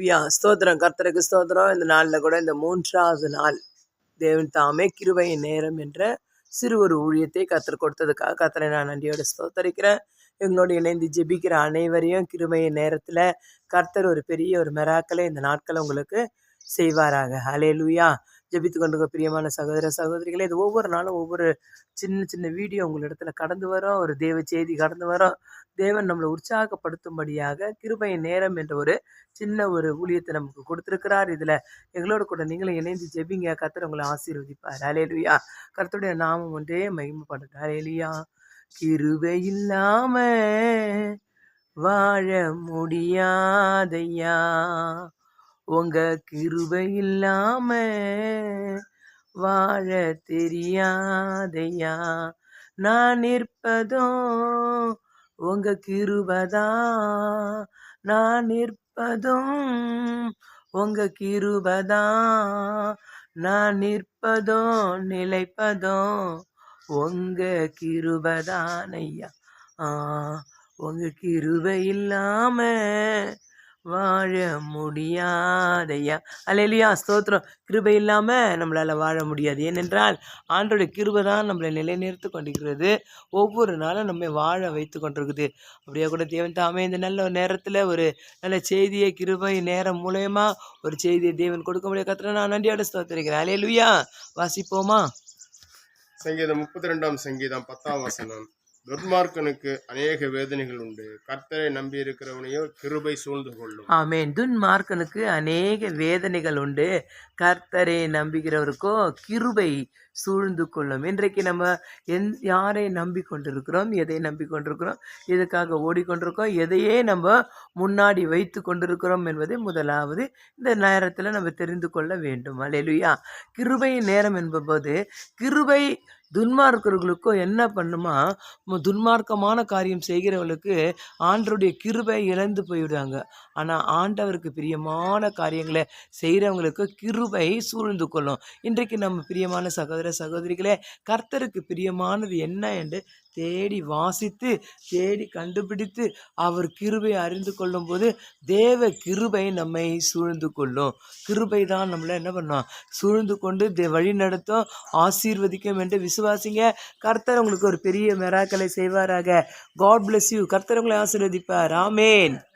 லுயா ஸ்தோத்திரம். கர்த்தருக்கு ஸ்தோத்திரம். இந்த நாளில் கூட இந்த மூன்றாவது நாள் தேவன் தாமே கிருபையின் நேரம் என்ற சிறு ஒரு ஊழியத்தை கத்தர் கொடுத்ததுக்காக கத்தரை நான் நன்றியோட ஸ்தோத்தரிக்கிறேன். எங்களோடு இணைந்து ஜெபிக்கிற அனைவரையும் கிருபையின் நேரத்தில் கர்த்தர் ஒரு பெரிய ஒரு மெராக்களை இந்த நாட்களை உங்களுக்கு செய்வாராக. ஹலே லுயா ஜெபித்து கொண்டு பிரியமான சகோதர சகோதரிகளே இது ஒவ்வொரு நாளும் ஒவ்வொரு சின்ன சின்ன வீடியோ உங்களிடத்துல கடந்து வரும். ஒரு தேவ செய்தி கடந்து வரும். தேவன் நம்மளை உற்சாகப்படுத்தும்படியாக கிருபையின் நேரம் என்ற ஒரு சின்ன ஒரு ஊழியத்தை நமக்கு கொடுத்துருக்கிறார். இதில் எங்களோட கூட நீங்களும் இணைந்து ஜெபிங்க. கத்தர் உங்களை ஆசீர்வதிப்பார். அலேலுயா கருத்துடைய நாமம் ஒன்றே மகிமைப்படுறார் அலேலியா கிருபை இல்லாம வாழ முடியாதையா உங்க கிருபை இல்லாம வாழ தெரியாதையா? நான் நிற்பதும் உங்க கிருபதா? நான் நிற்பதும் உங்க கிருபதா? நான் நிற்பதும் நிலைப்பதும் உங்க கிருபதான் ஐயா ஆ உங்க கிருபை இல்லாம வாழ முடியாதையா அல்லையா ஸ்தோத்திரம். கிருபை இல்லாமல் நம்மளால் வாழ முடியாது. ஏனென்றால் ஆண்டோட கிருபை தான் நம்மளை நிலைநிறுத்து கொண்டிருக்கிறது. ஒவ்வொரு நாளும் நம்ம வாழ வைத்து கொண்டிருக்குது. அப்படியே கூட தேவன் தாமே இந்த நல்ல ஒரு நேரத்தில் ஒரு நல்ல செய்தியை கிருபை நேரம் மூலயமா ஒரு செய்தியை தேவன் கொடுக்க முடிய கத்திர நான் நன்றியோட ஸ்தோத்திரிக்கிறேன். அலையலுயா வாசிப்போமா? சங்கீதம் முப்பத்தி ரெண்டாம் சங்கீதம் பத்தாம் வசனம். துர்மார்க்கனுக்கு அநேக வேதனைகள் உண்டு. கர்த்தரை நம்பி இருக்கிறவனையோ கிருபை சூழ்ந்து கொள்ளும். ஆமேன். துன்மார்க்கனுக்கு அநேக வேதனைகள் உண்டு. கர்த்தரை நம்புகிறவருக்கோ கிருபை சூழ்ந்து கொள்ளும். இன்றைக்கு நம்ம எந் யாரை நம்பி கொண்டிருக்கிறோம் எதை நம்பி கொண்டிருக்கிறோம் எதுக்காக ஓடிக்கொண்டிருக்கோம் எதையே நம்ம முன்னாடி வைத்து கொண்டிருக்கிறோம் என்பதை முதலாவது இந்த நேரத்தில் நம்ம தெரிந்து கொள்ள வேண்டும். அலையலுயா கிருபையின் நேரம் என்பபோது கிருபை துன்மார்க்கர்களுக்கோ என்ன பண்ணுமா? துன்மார்க்கமான காரியம் செய்கிறவங்களுக்கு ஆண்டருடைய கிருபை இழந்து போயிடுவாங்க ஆனால் ஆண்டவருக்கு பிரியமான காரியங்களை செய்கிறவங்களுக்கு கிருபை சூழ்ந்து கொள்ளும். இன்றைக்கு நம்ம பிரியமான சகோதர சகோதரிகளே கர்த்தருக்கு பிரியமானது என்ன என்று தேடி வாசித்து தேடி கண்டுபிடித்து அவர் கிருபை அறிந்து கொள்ளும்போது தேவ கிருபை நம்மை சூழ்ந்து கொள்ளும். கிருபை தான் நம்மளை என்ன பண்ணுவோம் சூழ்ந்து கொண்டு தே வழி நடத்தும் ஆசீர்வதிக்கும் என்று விசுவாசிங்க. கர்த்தர் உங்களுக்கு ஒரு பெரிய மெராக்களை செய்வாராக. காட் பிளஸ் யூ கர்த்தர் உங்களை ஆசீர்வதிப்பார். ஆமேன்